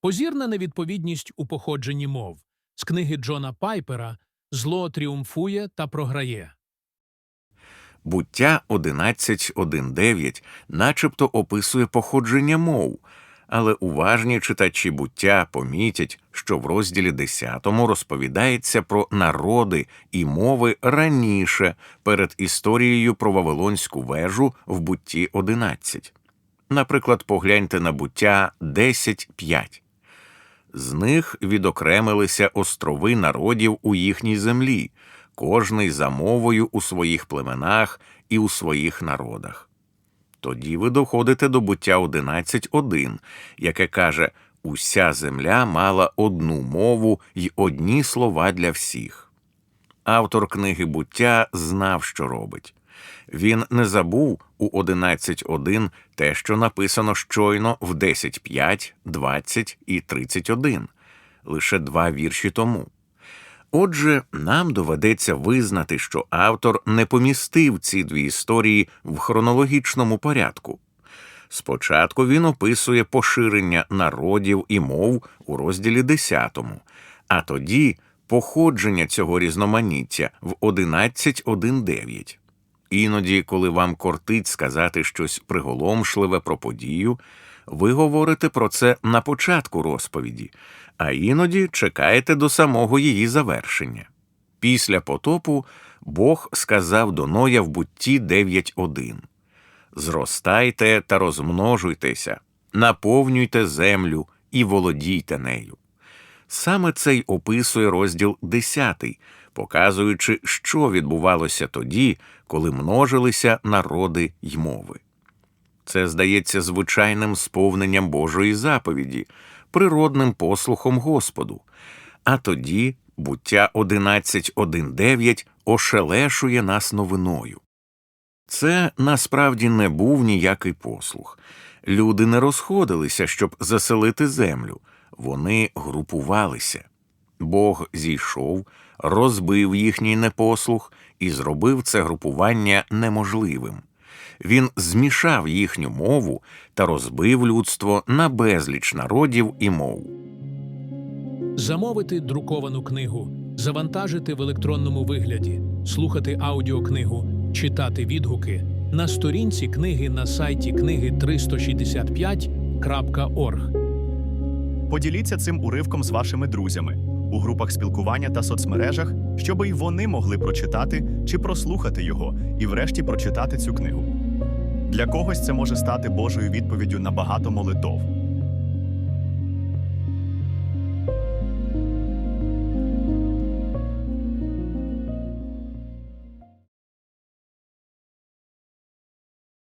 Позірна невідповідність у походженні мов з книги Джона Пайпера Зло тріумфує та програє. Буття 11.1.9 начебто описує походження мов, але уважні читачі буття помітять, що в розділі 10 розповідається про народи і мови раніше перед історією про Вавилонську вежу в бутті 11. Наприклад, погляньте на буття 10.5. З них відокремилися острови народів у їхній землі, кожний за мовою у своїх племенах і у своїх народах. Тоді ви доходите до буття 11.1, яке каже Уся земля мала одну мову й одні слова для всіх. Автор книги буття знав, що робить. Він не забув у 11.1 те, що написано щойно в 10.5, 20 і 31, лише два вірші тому. Отже, нам доведеться визнати, що автор не помістив ці дві історії в хронологічному порядку. Спочатку він описує поширення народів і мов у розділі 10, а тоді походження цього різноманіття в 11.1.9. Іноді, коли вам кортить сказати щось приголомшливе про подію, ви говорите про це на початку розповіді, а іноді чекаєте до самого її завершення. Після потопу Бог сказав до Ноя в бутті 9.1 Зростайте та розмножуйтеся, наповнюйте землю і володійте нею. Саме це й описує розділ 10, показуючи, що відбувалося тоді, коли множилися народи й мови. Це здається звичайним сповненням Божої заповіді, природним послухом Господу. А тоді буття 11.1.9 ошелешує нас новиною. Це насправді не був ніякий послух. Люди не розходилися, щоб заселити землю, вони групувалися. Бог зійшов, розбив їхній непослух і зробив це групування неможливим. Він змішав їхню мову та розбив людство на безліч народів і мов. Замовити друковану книгу, завантажити в електронному вигляді, слухати аудіокнигу, читати відгуки на сторінці книги на сайті книги 365.org. Поділіться цим уривком з вашими друзями у групах спілкування та соцмережах, щоб і вони могли прочитати чи прослухати його і врешті прочитати цю книгу. Для когось це може стати Божою відповіддю на багато молитов.